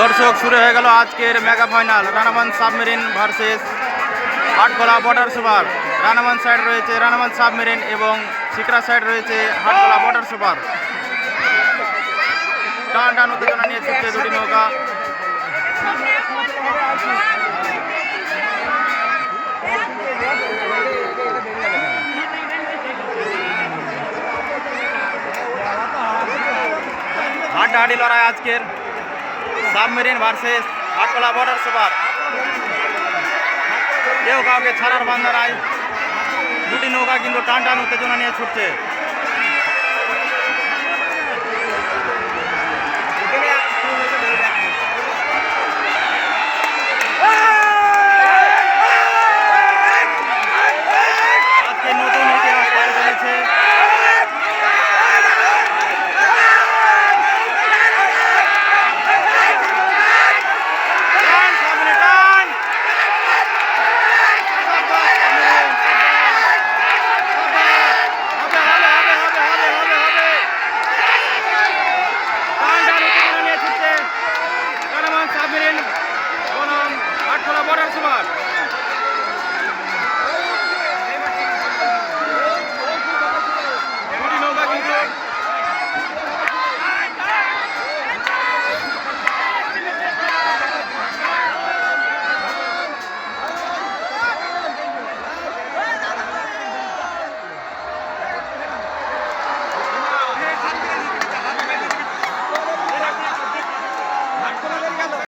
দর্শক, শুরু হয়ে গেল আজকের mega final Ranaman submarine versus Hatkhola border super Ranaman side রয়েছে রানামান সাবমেরিন এবং সিকরা সাইড রয়েছে হাটখোলা বর্ডার সুপার টান টান উত্তেজনা নিয়ে ছুটছে দুটি নৌকা। হাড্ডাহাড্ডি লড়াই আজকের। Submarine versus Hatkhola border super. কেউ কাউকে ছাড়ার বান্ধা নাই। দুটি নৌকা কিন্তু টান টান উত্তেজনা নিয়ে ছুটছে। আমার